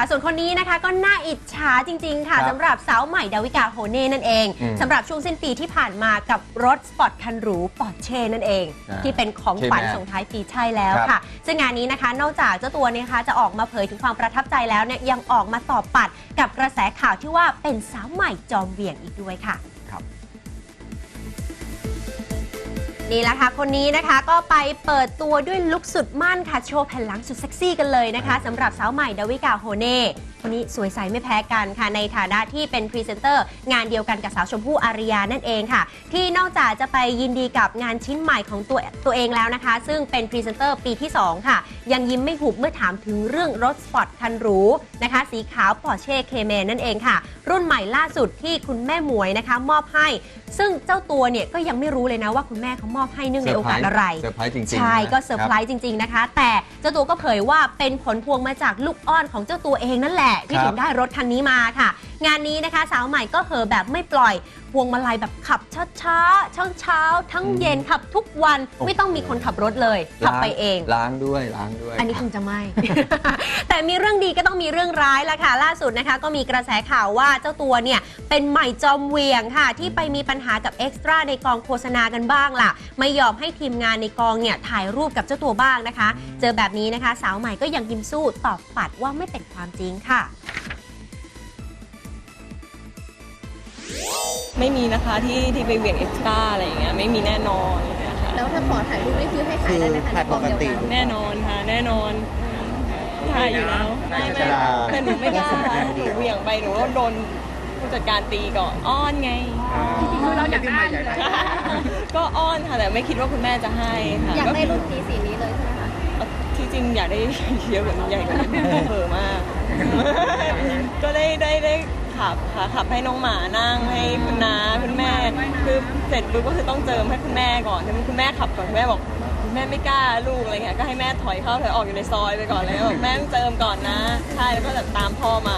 ค่ะส่วนคนนี้นะคะก็น่าอิจฉาจริง ๆ ค่ะครับสำหรับสาวใหม่ดาวิกาโฮเน่นั่นเองอืมสำหรับช่วงสิ้นปีที่ผ่านมากับรถสปอร์ตคันหรูปอร์เช่นั่นเอง อ่าที่เป็นของขวัญใช่ไหมส่งท้ายปีใช่แล้วครับ ค่ะ ซึ่งงานนี้นะคะนอกจากเจ้าตัวเนี่ยนะคะจะออกมาเผยถึงความประทับใจแล้วเนี่ยยังออกมาตอบปัดกับกระแสข่าวที่ว่าเป็นสาวใหม่จอมเหวี่ยงอีกด้วยค่ะ ครับ นี่แหละค่ะคนนี้นะคะก็ไปเปิดตัวด้วยลุคสุดมั่นค่ะ โชว์แผ่นหลังสุดเซ็กซี่กันเลยนะคะสำหรับสาวใหม่ดาวิกาโฮเน่คนนี้สวยใสไม่แพ้กันค่ะ ในฐานะที่เป็นพรีเซนเตอร์งานเดียวกันกับสาวชมพู่อารยานั่นเองค่ะ ที่นอกจากจะไปยินดีกับงานชิ้นใหม่ของตัวตัวเองแล้วนะคะ ซึ่งเป็นพรีเซนเตอร์ปีที่ 2 ค่ะ ยังยิ้มไม่หุบเมื่อถามถึงเรื่องรถสปอร์ตคันหรูนะคะ สีขาวปอร์เช่เคเมนนั่นเองค่ะ รุ่นใหม่ล่าสุดที่คุณแม่หมวยนะคะ มอบให้ ซึ่งเจ้าตัวเนี่ยก็ยังไม่รู้เลยนะว่าคุณแม่เขามอบให้เนื่องในโอกาสอะไรเซอร์ไพรส์จริงๆใช่นะก็เซอร์ไพรส์จริงๆนะคะ แต่เจ้าตัวก็เผยว่าเป็นผลพวงมาจากลูกอ้อนของเจ้าตัวเองนั่นแหละที่ครับถึงได้รถคันนี้มาค่ะ งานนี้นะคะ สาวใหม่ก็เหอแบบไม่ปล่อยพวงมาลัยแบบขับช้าๆเช้าเช้าๆทั้งเย็นขับทุกวันโอ้โห ไม่ต้องมีคนขับรถเลย ขับไปเอง ล้างด้วยล้างด้วย อันนี้คงจะไม่ แต่มีเรื่องดีก็ต้องมีเรื่องร้ายละค่ะ ล่าสุดนะคะ ก็มีกระแสข่าวว่าเจ้าตัวเนี่ย เป็นใหม่จอมเหวียงค่ะ ที่ไปมีปัญหากับเอ็กซ์ตร้าในกองโฆษณากันบ้างล่ะ ไม่ยอมให้ทีมงานในกองเนี่ย ถ่ายรูปกับเจ้าตัวบ้างนะคะ เจอแบบนี้นะคะ สาวใหม่ก็ยังยิ้มสู้ตอบปัดว่าไม่เป็นความจริงค่ะ ไม่มีนะคะที่ที่ไปเหวี่ยงเอ็กซ์ตร้าอะไรอย่างเงี้ยไม่มีแน่นอนนะคะแล้วถ้าขอถ่ายรูปนี่คือให้ถ่ายได้ไหมคะถ่ายปกติ ในกล้องเดียวกันแน่นอนค่ะแน่นอนถ่ายอยู่แล้วไม่ไม่ใช่แต่หนูไม่กล้าหนูเหวี่ยงไปหนูก็โดนผู้จัดการตีก่อนอ้อนไง คือเราอยากได้ก็อ้อนค่ะแต่ไม่คิดว่าคุณแม่จะให้ค่ะอยากได้ก็รุ่นนี้สีนี้เลยใช่ไหมคะ ที่จริงอยากได้เยอะกว่านี้ใหญ่กว่านี้เผลอมาก ก็ได้ได้ได้ ขับค่ะขับให้น้องหมานั่งให้คุณน้าคุณแม่ คือเสร็จปุ๊บก็คือต้องเจิมให้คุณแม่ก่อนคุณแม่ขับก่อนคุณแม่บอกคุณแม่ไม่กล้าลูกอะไรเงี้ยก็ให้แม่ถอยเข้าถอยออกอยู่ในซอยไปก่อนเลยบอกแม่เจิมก่อนนะ ใช่แล้วก็แบบตามพ่อมา